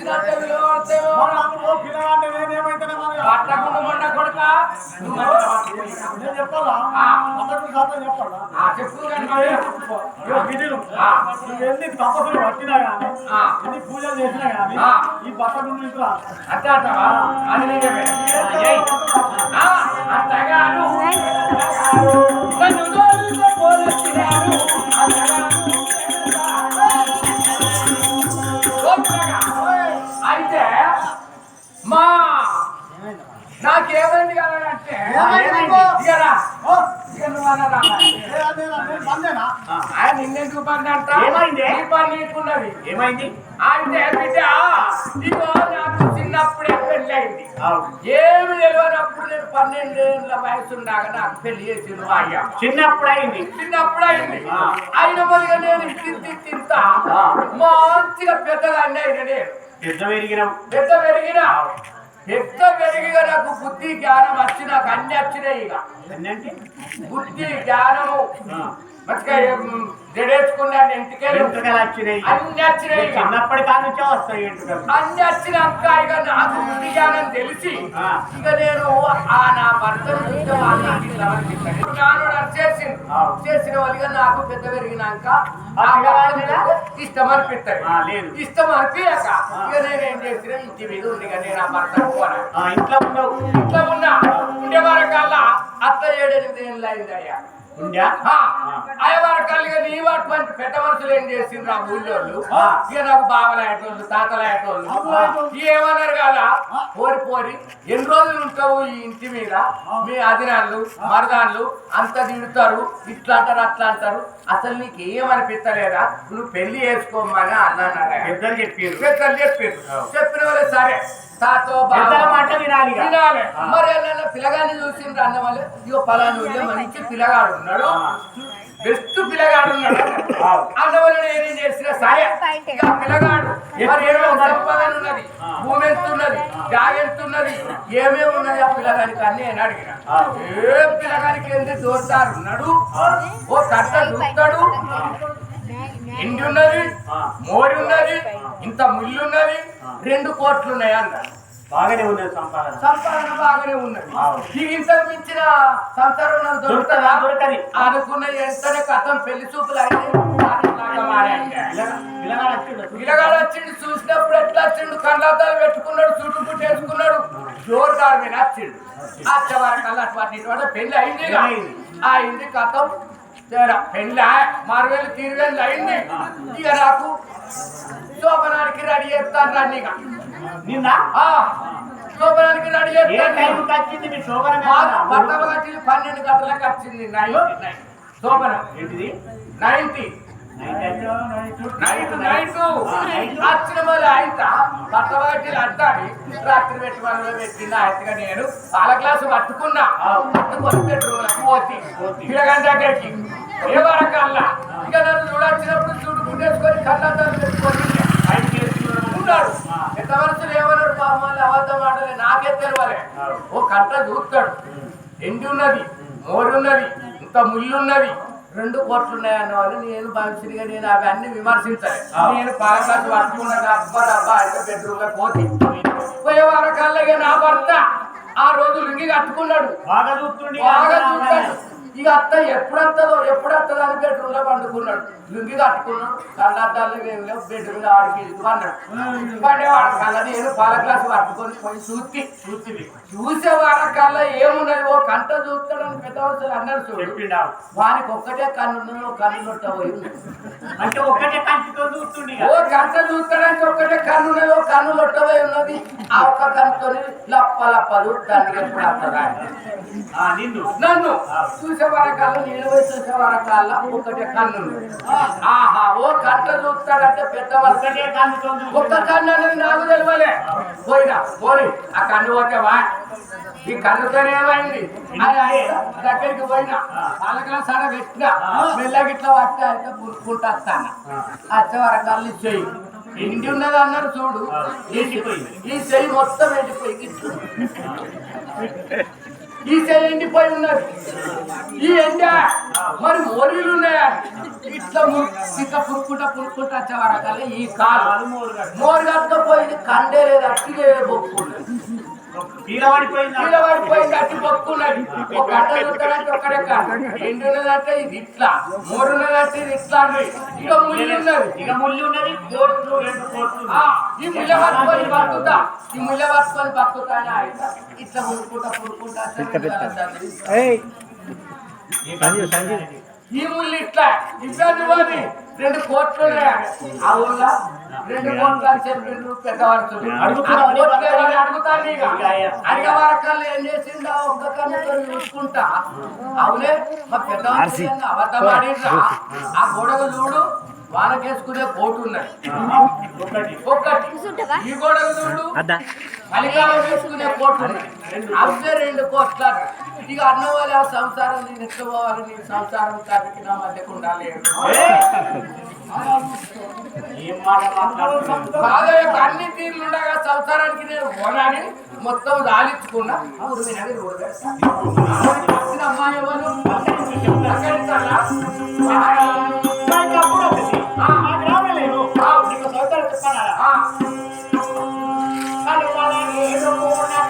ఇచ్చినట్టే విలువడతావు పట్టకుండా మొండ కొడుక నేను చెప్పాలా అందరికీ చెప్పాలా చెప్పు కానీ నువ్వు తపస్సులు పట్టినా కానీ ఎన్ని పూజలు చేసినా కానీ ఈ బట్ట నుండి ఇంట్లో అట్ట అది నిజమే. ఆయన నిన్నెందుకు ఏమైంది? పని నీకున్నది. ఏమైంది? అంటే బిడ్డ ఇగో నాకు చిన్నప్పుడే పెళ్ళి అయింది. ఏమి తెలియనప్పుడు నేను పన్నెండేళ్ళ వయసు ఉండగా నాకు పెళ్ళి అయ్య. చిన్నప్పుడు అయింది చిన్నప్పుడు అయింది. అయిన మొదలుగా నేను తింటి. తింటా. మంచిగా పెద్దగా అన్నీ పెద్ద పెరిగినావు పెద్ద పెరిగిన. పెద్ద పెరిగిగా నాకు బుద్ధి జ్ఞానం వచ్చి నాకు అన్ని వచ్చినాయి ఇక. బుద్ధి జ్ఞానము. మంచిగా ఎంట్రుకలు వచ్చినాయి. అన్ని వచ్చినాయి. చిన్నప్పటి కాదు నుంచే వస్తాయి ఎంట్రుకలు అన్ని వచ్చినాక ఇక నాకు జ్ఞానం తెలిసి. ఇక నేను ఆ నా భర్తను చేసింది. చేసిన వాళ్ళుగా నాకు పెద్ద పెరిగినాక ఇష్టం లేదు. ఇష్టం అనిపించక. ఇక నేను ఏం చేసిన ఇంటి మీద ఉంది నేను ఆ భర్త ఇంట్లో ఉండవు ఇంట్లో ఉన్నా. ఉండే వరకల్లా అత్త ఏడెనిమిది ఏళ్ళు అయింది అయ్యా ఉండా? అయ్యవారి కలిగి నీ అటువంటి పెద్ద మనుషులు ఏం చేసిండ్రు ఆ ఊళ్ళోళ్ళు. ఇక నాకు బావలాయటోళ్ళు తాతలాయటోళ్ళు ఏమన్నారు కదా? పోరి పోరి ఎన్ని రోజులు ఉంటావు ఈ ఇంటి మీద? మీ అదినాళ్ళు మరదాళ్ళు అంత తిడతారు ఇట్లా అంటారు అట్లా అంటారు. అసలు నీకు ఏమనిపించలేదా నువ్వు పెళ్ళి చేసుకోమని అన్నాను పెద్దలు చెప్పారు పెద్దలు చెప్పారు చెప్పిన వాళ్ళే సరే. తాతో మాట వినాలి. ఇక. వినాలి. మరి పిల్లగాన్ని చూసిండ్రు అన్న వాళ్ళు ఇగో పలాను మంచి పిల్లగాడు ఉన్నాడు. బెస్ట్ పిల్లగాడు ఉన్నాడు. వాళ్ళు నేనేం చేసిన సరే పిల్లగాడు సంపాదన ఉన్నది. భూమి ఎంత ఉన్నది జాగ ఎంత ఉన్నది ఏమేమి ఉన్నది ఆ పిల్లగానికి అన్ని నేను అడిగిన. ఏ పిల్లగానికి ఏంటి దోస్తాడు ఉన్నాడు? ఓ కట్ట చూస్తాడు. ఇండి ఉన్నది. మోరి ఉన్నది ఇంత ముళ్ళు ఉన్నది రెండు కోట్లు ఉన్నాయి అన్నాడు. బాగానే ఉన్నది సంపాదన. సంపాదన బాగానే ఉన్నది. ఇంతకు మించిన సంసారం నాకు దొరుకుతుందా? దొరకది. అనుకున్న ఎంతనే కథం పెళ్ళి చూపులు అయితే పిల్లగాడు వచ్చిండు. చూసినప్పుడు ఎట్లా వచ్చిండు? కళ్ళద్దాలు పెట్టుకున్నాడు చుట్టూ పుట్టి వేసుకున్నాడు జోరు దారి మీద వచ్చిండు. వచ్చే వరకల్లా అటువంటి పెళ్ళి అయింది. అయింది. అయింది కథం. తేడా పెళ్ళి మారువేలు తీరువేలు అయింది. ఇక నాకు శోభనానికి రెడీ చేస్తాను ఇక నిన్న? ఆ, శోభనానికి రెడీ ఏ చేస్తాను టైంకి వచ్చింది మీ శోభన పట్టణ వచ్చింది పన్నెండు గంటలకు వచ్చింది శోభనం. ఏంటిది? నైన్టీ. నైట్ నైట్ అయితే అంటాడి. రాత్రి పెట్టి మనలో పెట్టిన అయితే నేను పాల గ్లాసు పట్టుకున్నా. పట్టుకొని బెడ్రూమ్లకు పోతి. పిల్లగంట దగ్గరికి ఏ వరకల్లా? ఇక నన్ను చూడొచ్చినప్పుడు చూడు గుండేసుకొని పెట్టుకొని ఎంత వరుసలు ఏమన్నాడు పాపం అబద్ధం ఆడలే? నాకే తెలియలే ఓ కంట చూస్తాడు ఎండి ఉన్నది మోరు ఉన్నది ఇంత ముళ్ళు ఉన్నది రెండు కోట్లు ఉన్నాయి అన్న వాళ్ళు నేను భవిష్యత్తుగా నేను అవన్నీ విమర్శించాలి. నేను పాలకాసు పట్టుకున్న అబ్బా అబ్బా అయితే బెడ్రూమ్లో పోతే. పోయే వారకాలే నా భర్త ఆ రోజు లుంగి కట్టుకున్నాడు. బాగా చూస్తుండి బాగా చూస్తాడు ఇక అత్త ఎప్పుడు వస్తుందో ఎప్పుడు వస్తుందో అని బెడ్రూమ్లో పండుకున్నాడు. లుంగి కట్టుకున్నాడు కళ్ళద్దాలు వేవిలో బెడ్రూమ్లో ఆడికి అన్నాడు. పండేవాడు కళ్ళ నేను పాల గ్లాస్ పట్టుకొని పోయి చూసి చూస్తుంది చూసే వారకల్లా ఏమున్నది? ఓ కంట చూస్తాడని పెద్ద అన్నారు చూడు. వానికి ఒక్కటే కన్ను కన్ను ఉంది. అంటే ఒక్కటే కంటితో చూస్తుండి ఓ గంట చూస్తాడానికి ఒక్కటే కన్ను ఉన్నది ఓ కన్ను లొట్ట పోయి ఉన్నది. ఆ ఒక్క కన్నుతోని లప్ప లప్ప చూడటానికి ఎప్పుడు వస్తుందా నిన్ను. నన్ను చూసే వరకాల్లో నేను పోయి చూసే వరకాల్లో ఒకటే కన్ను ఆహా ఓ గంట చూస్తాడంటే పెద్ద వరకు ఒక్కటే ఒక్క కన్ను అనేది నాకు తెలియలే పోయినా పోని. ఆ కన్ను పోతేవా ఈ కన్నుతోనే ఏమైంది? దగ్గరికి పోయినా. వాళ్ళకి సడ పెట్టినా. మెల్లగా ఇట్లా అయితే పురుక్కుంటా వస్తాను వచ్చే వరకాలు చెయ్యి. ఎండి ఉన్నది అన్నారు చూడు. ఎండిపోయింది. ఈ చెయ్యి మొత్తం ఎండిపోయి ఇట్లా. ఈ చెయ్యి ఎండిపోయి ఉన్నారు ఈ ఎండ మరి మొరీలు ఉన్నాయా ఇట్లా ము- పురుక్కుంటా పురుక్కుంటా వచ్చే వరకాలే ఈ కాలు కాలు మోరు కట్టు. కండే లేదు అట్టిగే బొక్కున్నది పడిపోయింది అట్టి బొక్కున్నది ఒక గంట చూస్తాడంటే ఒక్కడే కాదు ఎండున్నదంటే ఇది ఇట్లా. మూడున్నదంటే ఇది ఇట్లా అన్నది ఇక ముళ్ళు ఉన్నది ఇక ముళ్ళు ఉన్నది కోట్లు రెండు కోట్లు. ఆ, ఈ ముళ్ళ పట్టుకొని ఈ పట్టుకొని ఇట్లా పురుకుంటా పురుకుంటా ఈ ముళ్ళు ఇట్లా. ఇబ్బంది పోని. రెండు కోట్లు ఆ ఊళ్ళో రెండు కోట్లు చెప్పిండ్రు పెద్దవాడుతుంది ఏం చేసిందా? ఒక్క కన్నుతో చూసుకుంటా. అవునే మా పెద్దవాడు ఆ గొడవ చూడు వానకేసుకునే కోటు ఉన్నది. ఒకటి. ఒక్కటి ఈ గొడవ చూడు కలికాలం వేసుకునే కోట్లు ఉన్నాయి అవే రెండు కోట్ల. ఇక అన్న వాళ్ళ ఆ సంసారం నేను ఎట్లా పోవాలి? నీ సంసారం కాబట్టి నా మధ్యకు ఉండాలి అన్ని తీర్లు ఉండగా సంసారానికి నేను పోనాని మొత్తం రాలించుకున్నా ఊరు మీద రోడ్డు వేస్తా. వచ్చిన అమ్మాయి ఎవరు?